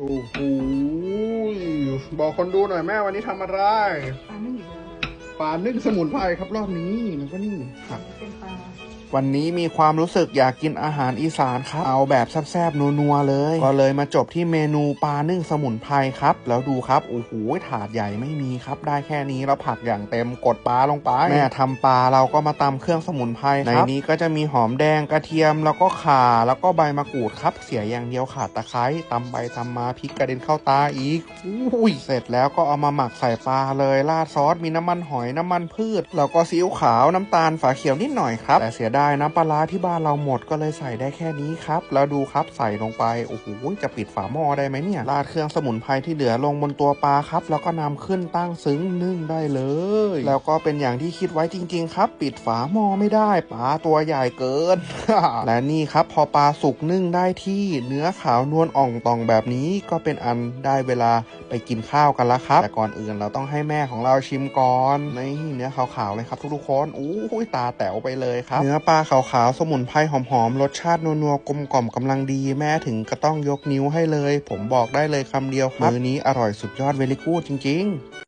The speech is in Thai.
โอ้โหบอกคนดูหน่อยแม่วันนี้ทำอะไร ปลานึ่งอยู่เลย ปลานึ่งสมุนไพรครับรอบนี้แล้วก็นี่ผักเป็นปลาวันนี้มีความรู้สึกอยากกินอาหารอีสานครับ เอาแบบแซ่บๆนัวๆเลย ก็เลยมาจบที่เมนูปลานึ่งสมุนไพรครับ แล้วดูครับ โอ้โหถาดใหญ่ไม่มีครับ ได้แค่นี้แล้วผักอย่างเต็มกดปลาลงไปแม่ทำปลาเราก็มาตำเครื่องสมุนไพรในนี้ก็จะมีหอมแดงกระเทียมแล้วก็ข่าแล้วก็ใบมะกรูดครับ เสียอย่างเดียวขาดตะไคร้ตำไปตำมาพริกกระเด็นเข้าตาอีกอุ้ยเสร็จแล้วก็เอามาหมักใส่ปลาเลยราดซอสมีน้ำมันหอยน้ำมันพืชแล้วก็ซีอิ๊วขาวน้ำตาลฝาเขียวนิดหน่อยครับ แต่เสียดายน้ำปลาร้าที่บ้านเราหมดก็เลยใส่ได้แค่นี้ครับ แล้วดูครับใส่ลงไป โอ้โห จะปิดฝาหม้อได้ไหมเนี่ย ราดเครื่องสมุนไพรที่เหลือลงบนตัวปลาครับ แล้วก็นำขึ้นตั้งซึ้งนึ่งได้เลย แล้วก็เป็นอย่างที่คิดไว้จริง ๆ ครับ ปิดฝาหม้อไม่ได้ปลาตัวใหญ่เกิน และนี่ครับพอปลาสุกนึ่งได้ที่เนื้อขาวนวลอ่องตองแบบนี้ก็เป็นอันได้เวลาไปกินข้าวกันแล้วครับ แต่ก่อนอื่นเราต้องให้แม่ของเราชิมก่อนนี่เนื้อขาวๆเลยครับทุกๆคนอู้ยตาแต๋วไปเลยครับเนื้อปลาขาวๆสมุนไพรหอมๆรสชาตินัวๆกลมกล่อมกำลังดีแม่ถึงก็ต้องยกนิ้วให้เลย ผมบอกได้เลยคำเดียวครับมื้อนี้อร่อยสุดยอดเวลิกูดจริง ๆ